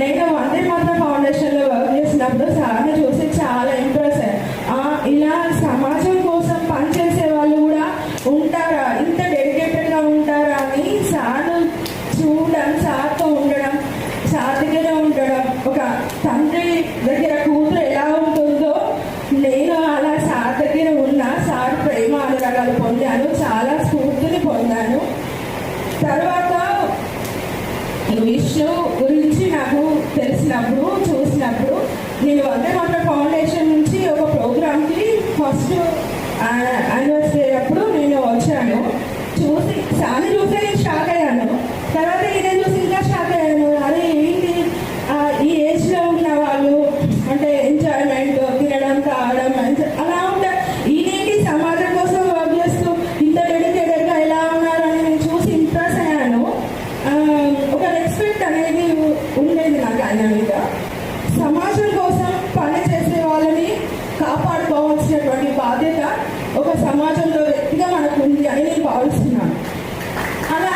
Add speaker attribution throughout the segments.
Speaker 1: నేను వందే మాత్ర ఫౌండేషన్లో వర్క్ చేసినప్పుడు సార్ని చూసి చాలా ఇంప్రెస్ ఇలా సమాజం కోసం పనిచేసే వాళ్ళు కూడా ఉంటారా? ఇంత డెడికేటెడ్గా ఉంటారా అని సార్ చూడడం సార్తో ఉండడం సార్ దగ్గర ఉండడం. ఒక తండ్రి దగ్గర కూతురు ఎలా ఉంటుందో నేను అలా సార్ దగ్గర ఉన్న సార్ ప్రేమ అనురాగాలు పొందాను చాలా స్ఫూర్తిని పొందాను. తర్వాత విష్ణు గురి తెలిసినప్పుడు చూసినప్పుడు నేను వందే మాత్ర ఫౌండేషన్ నుంచి ఒక ప్రోగ్రామ్కి ఫస్ట్ యానివర్సరీ అప్పుడు నేను వచ్చాను. చూసి సాని చూసే చేసినటువంటి బాధ్యత ఒక సమాజంలో వ్యక్తిగా మనకు ఉంది అని నేను భావిస్తున్నాను. అలా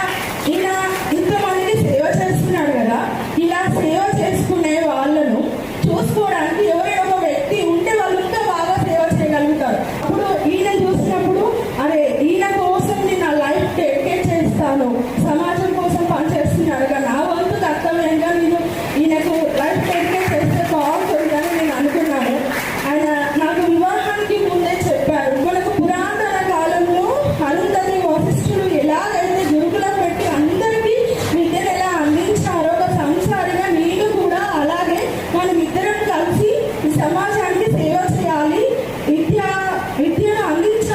Speaker 1: ఇలా ఇంతమందిని సేవ చేస్తున్నాడు కదా ఇలా సేవ చేసుకునే వాళ్ళను చూసుకోవడానికి ఎవరైనా ఒక వ్యక్తి ఉంటే వాళ్ళు ఇంకా బాగా సేవ చేయగలుగుతారు. అప్పుడు ఈయన చూసినప్పుడు అరే ఈయన కోసం నేను నా లైఫ్ డెడికేట్ చేస్తాను సమాజం வந்து